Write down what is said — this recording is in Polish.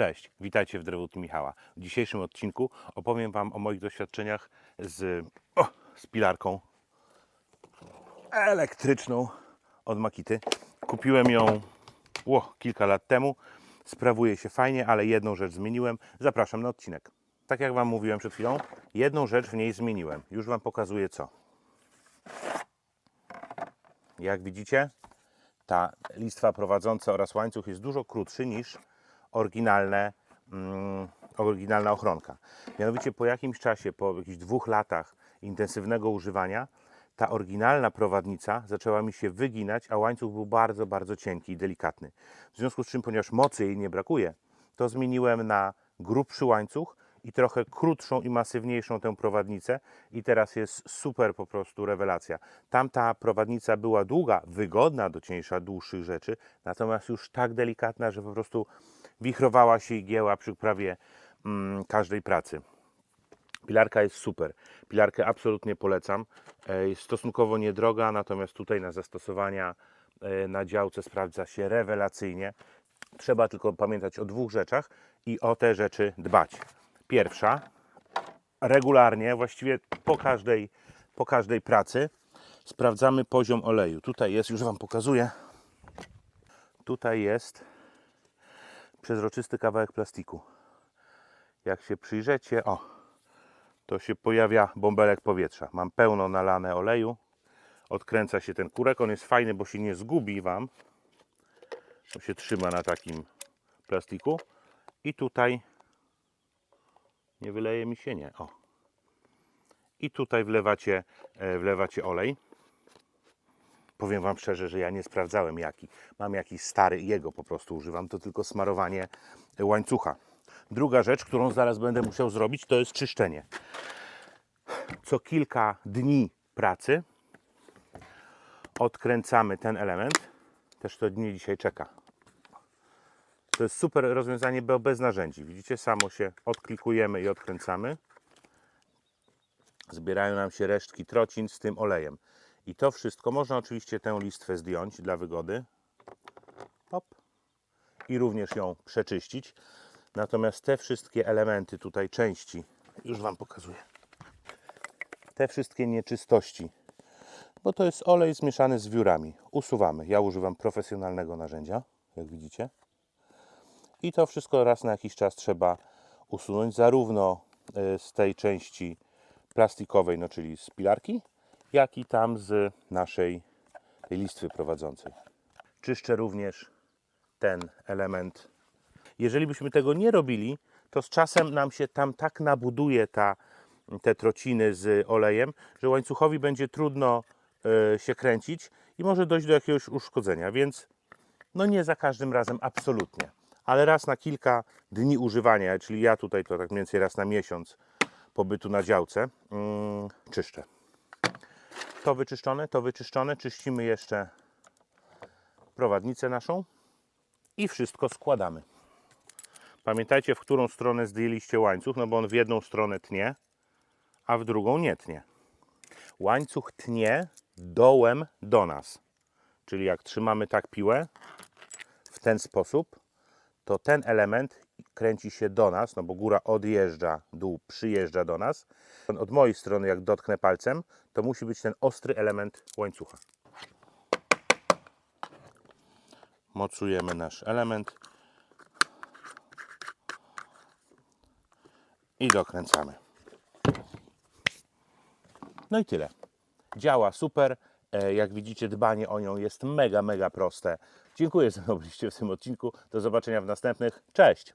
Cześć, witajcie w Drewutni Michała. W dzisiejszym odcinku opowiem Wam o moich doświadczeniach z, o, z pilarką elektryczną od Makity. Kupiłem ją o, kilka lat temu. Sprawuje się fajnie, ale jedną rzecz zmieniłem. Zapraszam na odcinek. Tak jak Wam mówiłem przed chwilą, jedną rzecz w niej zmieniłem. Już Wam pokazuję co. Jak widzicie, ta listwa prowadząca oraz łańcuch jest dużo krótszy niż oryginalne, mm, oryginalna ochronka. Mianowicie po jakimś czasie, po jakichś dwóch latach intensywnego używania, ta oryginalna prowadnica zaczęła mi się wyginać, a łańcuch był bardzo, bardzo cienki i delikatny. W związku z czym, ponieważ mocy jej nie brakuje, to zmieniłem na grubszy łańcuch i trochę krótszą i masywniejszą tę prowadnicę i teraz jest super po prostu rewelacja. Tamta prowadnica była długa, wygodna do cięcia dłuższych rzeczy, natomiast już tak delikatna, że po prostu wichrowała się i gięła przy prawie mm, każdej pracy. Pilarka jest super. Pilarkę absolutnie polecam. E, Jest stosunkowo niedroga, natomiast tutaj na zastosowania e, na działce sprawdza się rewelacyjnie. Trzeba tylko pamiętać o dwóch rzeczach i o te rzeczy dbać. Pierwsza, regularnie, właściwie po każdej, po każdej pracy, sprawdzamy poziom oleju. Tutaj jest, już Wam pokazuję. Tutaj jest przezroczysty kawałek plastiku. Jak się przyjrzecie, o, to się pojawia bąbelek powietrza. Mam pełno nalane oleju. Odkręca się ten kurek. On jest fajny, bo się nie zgubi Wam. To się trzyma na takim plastiku. I tutaj nie wyleje mi się, nie. O. I tutaj wlewacie, e, wlewacie olej. Powiem Wam szczerze, że ja nie sprawdzałem jaki. Mam jakiś stary jego po prostu używam. To tylko smarowanie łańcucha. Druga rzecz, którą zaraz będę musiał zrobić, to jest czyszczenie. Co kilka dni pracy odkręcamy ten element. Też to dnie dzisiaj czeka. To jest super rozwiązanie, bez narzędzi. Widzicie, samo się odklikujemy i odkręcamy. Zbierają nam się resztki trocin z tym olejem. I to wszystko, można oczywiście tę listwę zdjąć dla wygody. Hop. I również ją przeczyścić. Natomiast te wszystkie elementy tutaj, części, już Wam pokazuję. Te wszystkie nieczystości, bo to jest olej zmieszany z wiórami. Usuwamy. Ja używam profesjonalnego narzędzia, jak widzicie. I to wszystko raz na jakiś czas trzeba usunąć, zarówno e, z tej części plastikowej, no czyli z pilarki, jak i tam z naszej listwy prowadzącej. Czyszczę również ten element. Jeżeli byśmy tego nie robili, to z czasem nam się tam tak nabuduje ta, te trociny z olejem, że łańcuchowi będzie trudno e, się kręcić i może dojść do jakiegoś uszkodzenia, więc no nie za każdym razem absolutnie, ale raz na kilka dni używania, czyli ja tutaj to tak mniej więcej raz na miesiąc pobytu na działce, mm, czyszczę. To wyczyszczone, to wyczyszczone, czyścimy jeszcze prowadnicę naszą i wszystko składamy. Pamiętajcie, w którą stronę zdjęliście łańcuch, no bo on w jedną stronę tnie, a w drugą nie tnie. Łańcuch tnie dołem do nas. Czyli jak trzymamy tak piłę w ten sposób, to ten element kręci się do nas, no bo góra odjeżdża, dół przyjeżdża do nas. Od mojej strony, jak dotknę palcem, to musi być ten ostry element łańcucha. Mocujemy nasz element i dokręcamy. No i tyle. Działa super. E, Jak widzicie, dbanie o nią jest mega, mega proste. Dziękuję, że byliście w tym odcinku. Do zobaczenia w następnych. Cześć!